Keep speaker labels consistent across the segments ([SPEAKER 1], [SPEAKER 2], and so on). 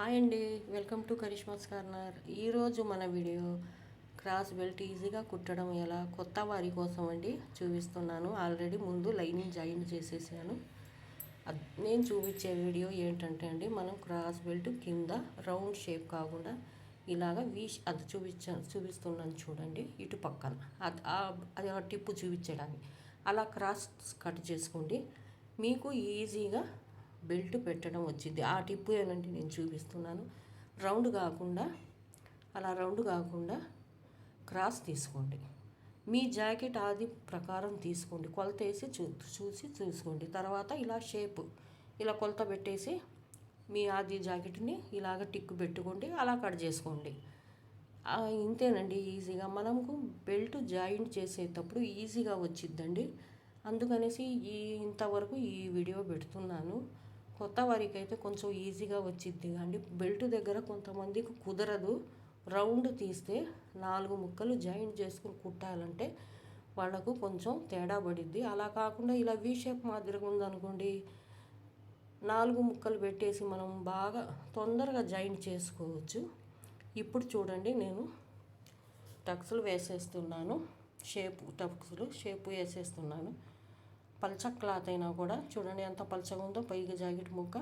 [SPEAKER 1] Hi అండి. Welcome to Karishma's corner. ఈరోజు మన వీడియో క్రాస్ బెల్ట్ ఈజీగా కుట్టడం ఎలా? కొత్త వారి కోసం అండి చూపిస్తున్నాను. ఆల్రెడీ ముందు లైనింగ్ జాయిన్ చేసేసాను. నేను చూపించే వీడియో ఏంటంటే అండి మనం క్రాస్ బెల్ట్ కింద రౌండ్ షేప్ కాకుండా ఇలాగ వీ అది చూపించ చూపిస్తున్నాను చూడండి. ఇటు పక్కన. అది అది టిప్పు చూపించడానికి. అలా క్రాస్ కట్ చేసుకోండి. మీకు ఈజీగా బెల్ట్ పెట్టడం వచ్చింది. ఆ టిప్పు ఏనంటే నేను చూపిస్తున్నాను. రౌండ్ కాకుండా అలా రౌండ్ కాకుండా క్రాస్ తీసుకోండి. మీ జాకెట్ ఆది ప్రకారం తీసుకోండి. కొలత వేసి చూ చూసి చూసుకోండి. తర్వాత ఇలా షేప్ ఇలా కొలత పెట్టేసి మీ ఆది జాకెట్ని ఇలాగ టిక్కు పెట్టుకోండి. అలా కట్ చేసుకోండి. ఇంతేనండి ఈజీగా. మనకు బెల్ట్ జాయింట్ చేసేటప్పుడు ఈజీగా వచ్చిద్దండి. అందుకనేసి ఈ ఇంతవరకు ఈ వీడియో పెడుతున్నాను. కొత్త వారికి అయితే కొంచెం ఈజీగా వచ్చిద్ది. అండి బెల్ట్ దగ్గర కొంతమందికి కుదరదు. రౌండ్ తీస్తే నాలుగు ముక్కలు జాయింట్ చేసుకుని కుట్టాలంటే వాళ్ళకు కొంచెం తేడా పడిద్ది. అలా కాకుండా ఇలా వీ షేప్ మాదిరిగా ఉందనుకోండి నాలుగు ముక్కలు పెట్టేసి మనం బాగా తొందరగా జాయింట్ చేసుకోవచ్చు. ఇప్పుడు చూడండి నేను టక్స్లు వేసేస్తున్నాను. షేప్ టక్స్లు షేప్ వేసేస్తున్నాను. పల్చ క్లాత్ అయినా కూడా చూడండి ఎంత పల్చగా ఉందో పైగా జాకెట్ ముక్క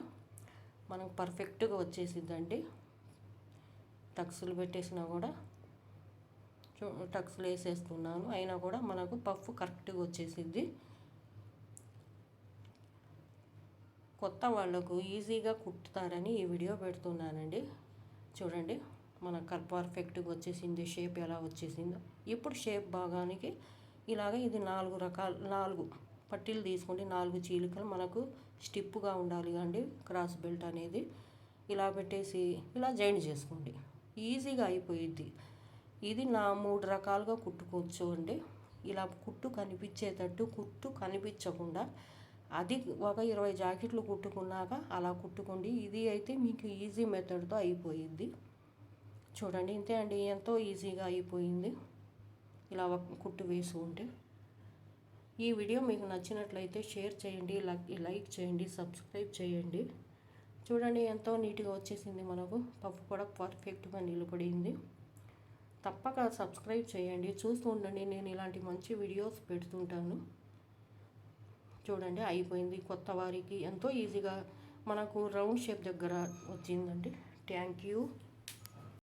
[SPEAKER 1] మనకు పర్ఫెక్ట్గా వచ్చేసిద్దండి. టక్స్లు పెట్టేసినా కూడా చూ టక్స్లు వేసేస్తున్నాను. అయినా కూడా మనకు పఫ్ కరెక్ట్గా వచ్చేసిద్ది. కొత్త వాళ్ళకు ఈజీగా కుట్టుతారని ఈ వీడియో పెడుతున్నానండి. చూడండి మనకు పర్ఫెక్ట్గా వచ్చేసింది షేప్ ఎలా వచ్చేసిందో. ఇప్పుడు షేప్ భాగానికి ఇలాగ ఇది నాలుగు రకాల నాలుగు పట్టీలు తీసుకోండి నాలుగు చీలికలు మనకు స్టిప్పుగా ఉండాలి అండి క్రాస్ బెల్ట్ అనేది. ఇలా పెట్టేసి ఇలా జాయింట్ చేసుకోండి. ఈజీగా అయిపోయిద్ది. ఇది నా మూడు రకాలుగా కుట్టుకోవచ్చు అండి. ఇలా కుట్టు కనిపించేటట్టు కుట్టు కనిపించకుండా అది ఒక ఇరవై జాకెట్లు కుట్టుకున్నాక అలా కుట్టుకోండి. ఇది అయితే మీకు ఈజీ మెథడ్తో అయిపోయింది చూడండి ఇంతే అండి. ఎంతో ఈజీగా అయిపోయింది. ఇలా ఒక కుట్టు వేసుకుంటే. ఈ వీడియో మీకు నచ్చినట్లయితే షేర్ చేయండి లైక్ లైక్ చేయండి సబ్స్క్రైబ్ చేయండి. చూడండి ఎంతో నీట్గా వచ్చేసింది మనకు. పప్పు కూడా పర్ఫెక్ట్గా నిలబడింది. తప్పక సబ్స్క్రైబ్ చేయండి. చూస్తూ ఉండండి. నేను ఇలాంటి మంచి వీడియోస్ పెడుతుంటాను. చూడండి అయిపోయింది కొత్త వారికి. ఎంతో ఈజీగా మనకు రౌండ్ షేప్ దగ్గర వచ్చిందండి. Thank you.